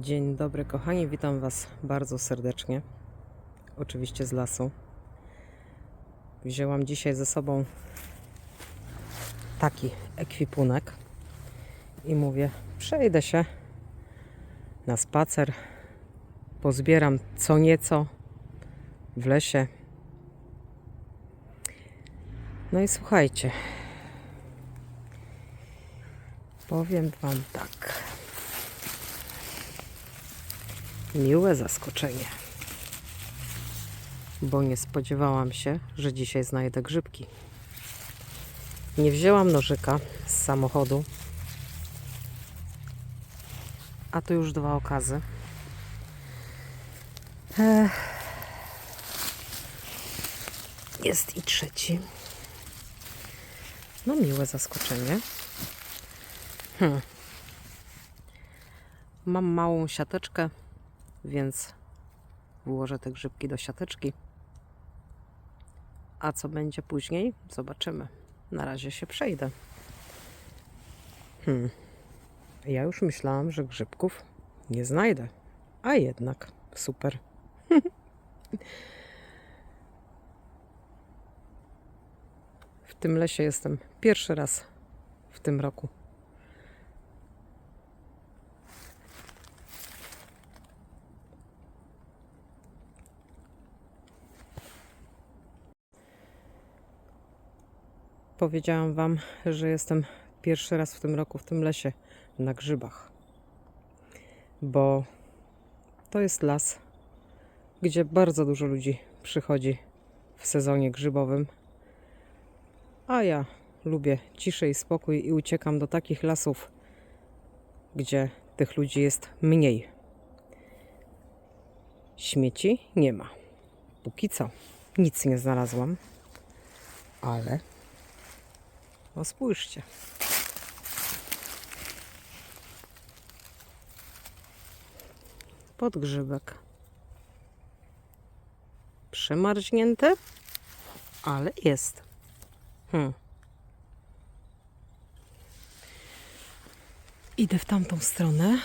Dzień dobry, kochani. Witam Was bardzo serdecznie. Oczywiście z lasu. Wzięłam dzisiaj ze sobą taki ekwipunek i mówię: przejdę się na spacer, pozbieram co nieco w lesie. No i słuchajcie, powiem Wam tak. Miłe zaskoczenie. Bo nie spodziewałam się, że dzisiaj znajdę grzybki. Nie wzięłam nożyka z samochodu. A tu już dwa okazy. Ech. Jest i trzeci. No miłe zaskoczenie. Hmm. Mam małą siateczkę więc włożę te grzybki do siateczki. A co będzie później? Zobaczymy. Na razie się przejdę. Hmm. Ja już myślałam, że grzybków nie znajdę. A jednak super. w tym lesie jestem pierwszy raz w tym roku. Powiedziałam Wam, że jestem pierwszy raz w tym roku w tym lesie na grzybach, bo to jest las, gdzie bardzo dużo ludzi przychodzi w sezonie grzybowym, a ja lubię ciszę i spokój i uciekam do takich lasów, gdzie tych ludzi jest mniej. Śmieci nie ma. Póki co nic nie znalazłam, ale no spójrzcie. Podgrzybek. Przemarznięty, ale jest. Hmm. Idę w tamtą stronę.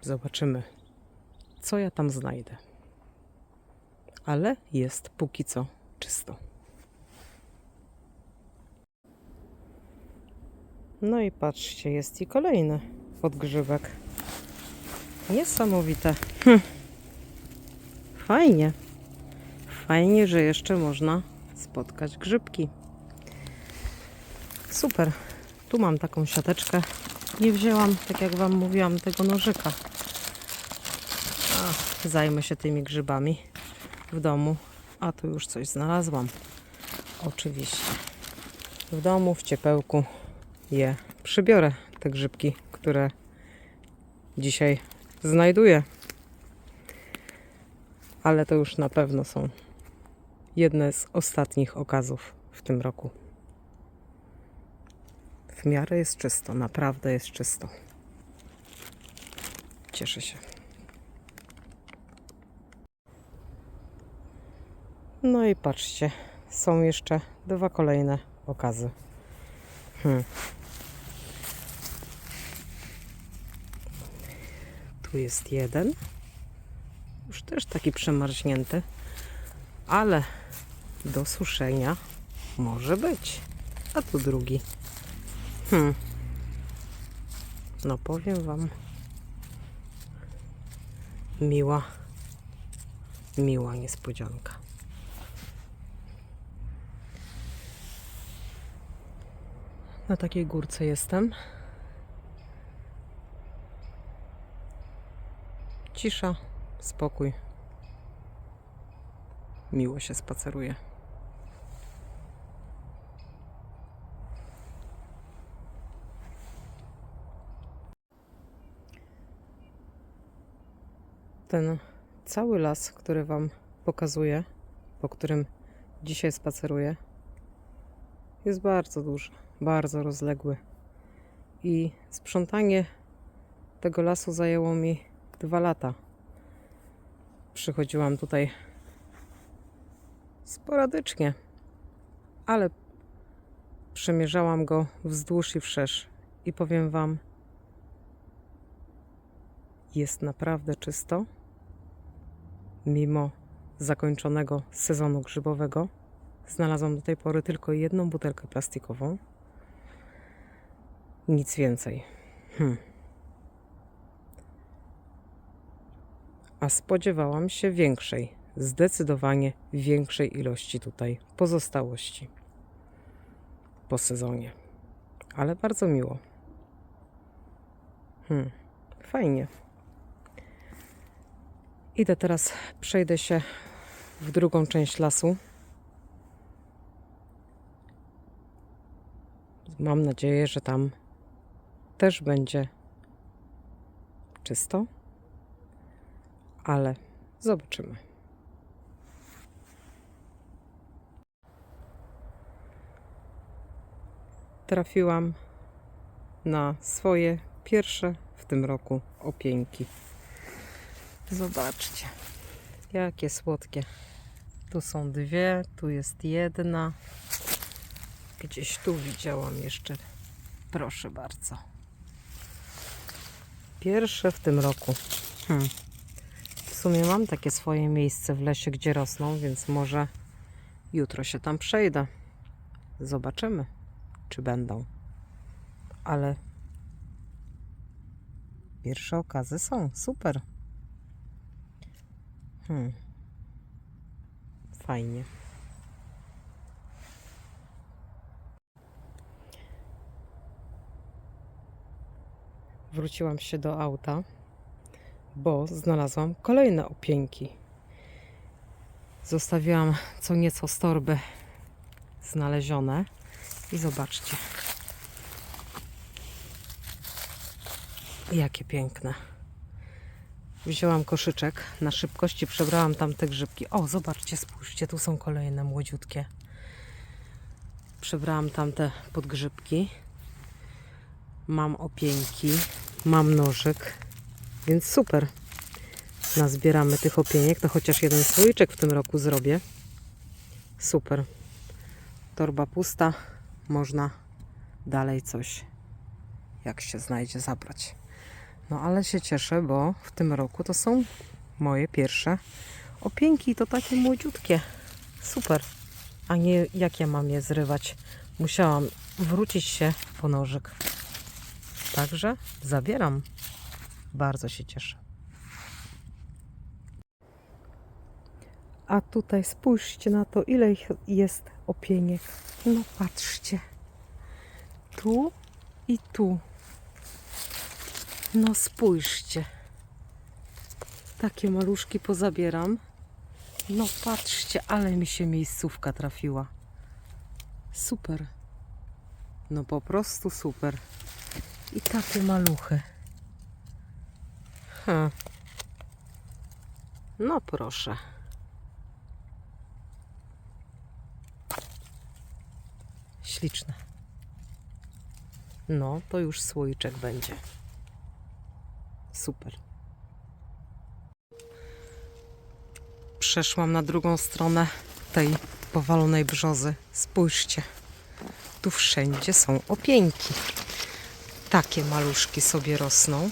Zobaczymy, co ja tam znajdę. Ale jest póki co czysto. No i patrzcie, jest i kolejny podgrzybek. Niesamowite. Hm. Fajnie. Fajnie, że jeszcze można spotkać grzybki. Super. Tu mam taką siateczkę. Nie wzięłam, tak jak Wam mówiłam, tego nożyka. A, zajmę się tymi grzybami w domu. A tu już coś znalazłam. Oczywiście. W domu, w ciepełku je przybiorę, te grzybki, które dzisiaj znajduję. Ale to już na pewno są jedne z ostatnich okazów w tym roku. W miarę jest czysto, naprawdę jest czysto. Cieszę się. No i patrzcie, są jeszcze dwa kolejne okazy. Hmm. Tu jest jeden. Już też taki przemarznięty, ale do suszenia może być. A tu drugi. Hmm. No powiem Wam, miła, miła niespodzianka. Na takiej górce jestem. Cisza, spokój. Miło się spaceruje. Ten cały las, który Wam pokazuję, po którym dzisiaj spaceruję, jest bardzo duży, bardzo rozległy. I sprzątanie tego lasu zajęło mi dwa lata. Przychodziłam tutaj sporadycznie, ale przemierzałam go wzdłuż i wszerz. I powiem Wam, Jest naprawdę czysto. Mimo zakończonego sezonu grzybowego, znalazłam do tej pory tylko jedną butelkę plastikową. Nic więcej. Hmm. A spodziewałam się większej, zdecydowanie większej ilości tutaj pozostałości po sezonie. Ale bardzo miło. Hmm. Fajnie. Idę teraz, przejdę się w drugą część lasu. Mam nadzieję, że tam też będzie czysto, ale zobaczymy. Trafiłam na swoje pierwsze w tym roku opieńki. Zobaczcie, jakie słodkie. Tu są dwie, tu jest jedna. Gdzieś tu widziałam jeszcze. Proszę bardzo. Pierwsze w tym roku. Hmm. W sumie mam takie swoje miejsce w lesie, gdzie rosną, więc może jutro się tam przejdę. Zobaczymy, czy będą. Ale pierwsze okazy są. Super. Hmm. Fajnie. Wróciłam się do auta, bo znalazłam kolejne opieńki. Zostawiłam co nieco z torby znalezione i zobaczcie. Jakie piękne. Wzięłam koszyczek, na szybkości przebrałam tam te grzybki. O, zobaczcie, spójrzcie, tu są kolejne młodziutkie. Przebrałam tamte podgrzybki. Mam opieńki, mam nożyk, więc super. Nazbieramy tych opieniek, to chociaż jeden słoiczek w tym roku zrobię. Super. Torba pusta, można dalej coś, jak się znajdzie, zabrać. No ale się cieszę, bo w tym roku to są moje pierwsze opieńki. To takie młodziutkie. Super. A nie jak ja mam je zrywać. Musiałam wrócić się po nożyk. Także zabieram. Bardzo się cieszę. A tutaj spójrzcie na to, ile ich jest opieniek. No patrzcie. Tu i tu. No spójrzcie. Takie maluszki pozabieram. No patrzcie, ale mi się miejscówka trafiła. Super. No po prostu super. I takie maluchy. No proszę. Śliczne. No, to już słoiczek będzie. Super. Przeszłam na drugą stronę tej powalonej brzozy. Spójrzcie. Tu wszędzie są opieńki. Takie maluszki sobie rosną.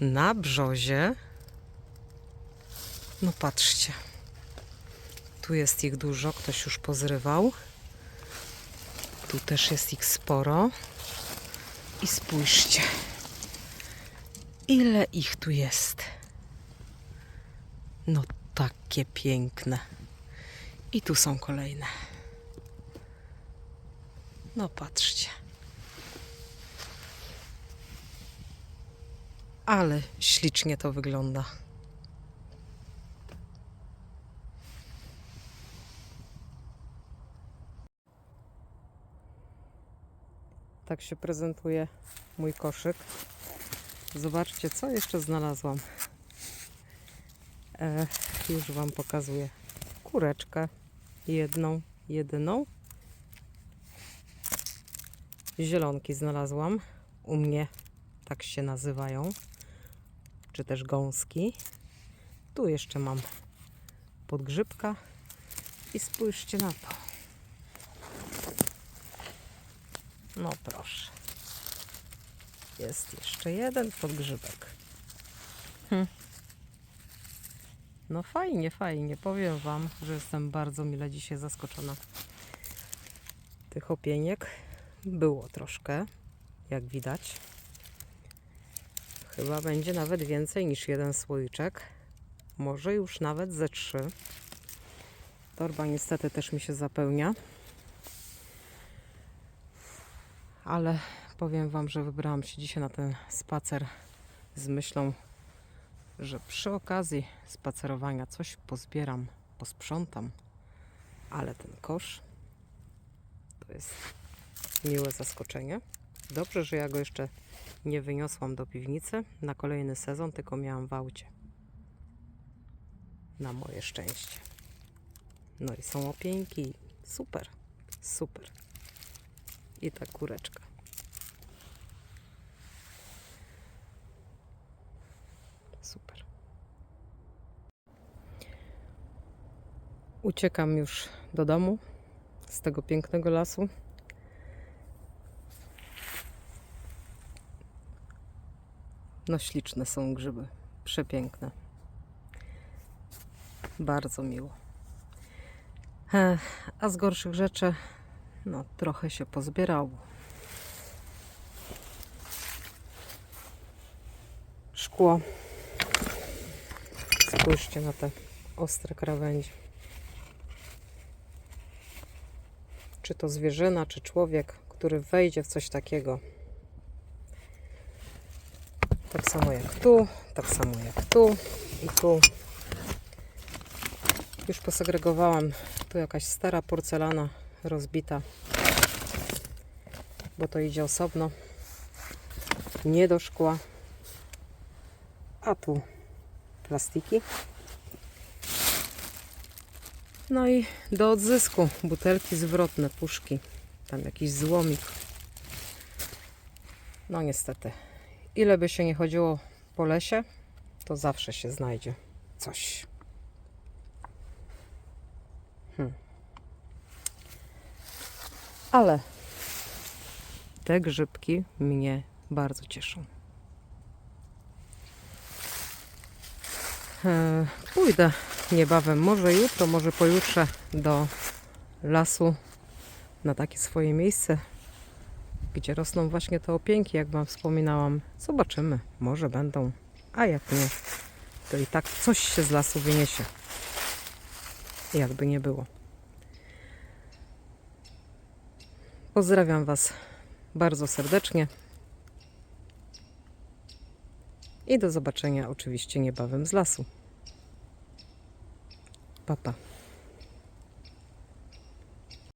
Na brzozie. No patrzcie. Tu jest ich dużo, ktoś już pozrywał. Tu też jest ich sporo. I spójrzcie. Ile ich tu jest? No takie piękne. I tu są kolejne. No patrzcie. Ale ślicznie to wygląda. Tak się prezentuje mój koszyk. Zobaczcie, co jeszcze znalazłam. E, już Wam pokazuję. Kureczkę. Jedną, jedyną. Zielonki znalazłam. U mnie tak się nazywają. Czy też gąski. Tu jeszcze mam podgrzybka. I spójrzcie na to. No proszę. Jest jeszcze jeden podgrzybek. No fajnie, fajnie. Powiem Wam, że jestem bardzo mile dzisiaj zaskoczona. Tych opieniek było troszkę, jak widać. Chyba będzie nawet więcej niż jeden słoiczek. Może już nawet ze trzy. Torba niestety też mi się zapełnia. Ale powiem Wam, że wybrałam się dzisiaj na ten spacer z myślą, że przy okazji spacerowania coś pozbieram, posprzątam. Ale ten kosz to jest miłe zaskoczenie. Dobrze, że ja go jeszcze nie wyniosłam do piwnicy na kolejny sezon, tylko miałam w aucie. Na moje szczęście. No i są opieńki. Super, super. I ta kureczka. Super. Uciekam już do domu z tego pięknego lasu. No śliczne są grzyby, przepiękne. Bardzo miło. A z gorszych rzeczy, no trochę się pozbierało. Szkło. Spójrzcie na te ostre krawędzie. Czy to zwierzyna, czy człowiek, który wejdzie w coś takiego. Samo jak tu, tak samo jak tu i tu. Już posegregowałam. Tu jakaś stara porcelana rozbita, bo to idzie osobno. Nie do szkła. A tu plastiki. No i do odzysku butelki zwrotne, puszki. Tam jakiś złomik. No niestety. Ile by się nie chodziło po lesie, to zawsze się znajdzie coś. Hmm. Ale te grzybki mnie bardzo cieszą. E, Pójdę niebawem, może jutro, może pojutrze do lasu na takie swoje miejsce, gdzie rosną właśnie te opięki, jak Wam wspominałam. Zobaczymy, może będą, a jak nie, to i tak coś się z lasu wyniesie. Jakby nie było. Pozdrawiam Was bardzo serdecznie. I do zobaczenia oczywiście niebawem z lasu. Pa, pa.